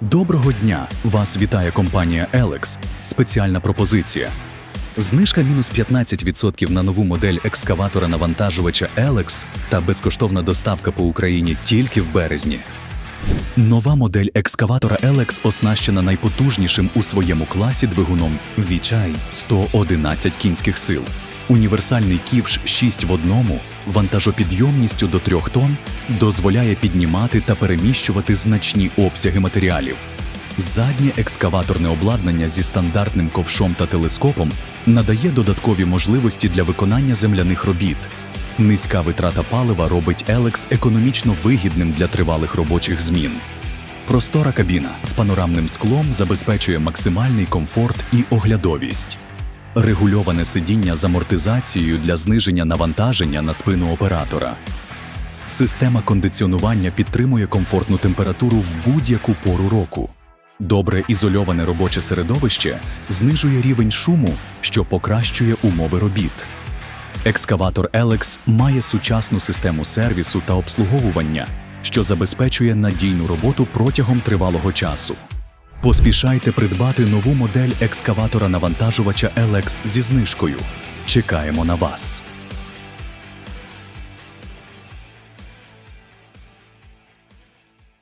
Доброго дня! Вас вітає компанія Elex. Спеціальна пропозиція. Знижка мінус 15% на нову модель екскаватора навантажувача Elex та безкоштовна доставка по Україні тільки в березні. Нова модель екскаватора Elex оснащена найпотужнішим у своєму класі двигуном Вічай 111 кінських сил. Універсальний ківш 6 в одному вантажопідйомністю до 3 тонн дозволяє піднімати та переміщувати значні обсяги матеріалів. Заднє екскаваторне обладнання зі стандартним ковшом та телескопом надає додаткові можливості для виконання земляних робіт. Низька витрата палива робить Елекс економічно вигідним для тривалих робочих змін. Простора кабіна з панорамним склом забезпечує максимальний комфорт і оглядовість. Регульоване сидіння з амортизацією для зниження навантаження на спину оператора. Система кондиціонування підтримує комфортну температуру в будь-яку пору року. Добре ізольоване робоче середовище знижує рівень шуму, що покращує умови робіт. Екскаватор Elex має сучасну систему сервісу та обслуговування, що забезпечує надійну роботу протягом тривалого часу. Поспішайте придбати нову модель екскаватора навантажувача «Елекс» зі знижкою. Чекаємо на вас.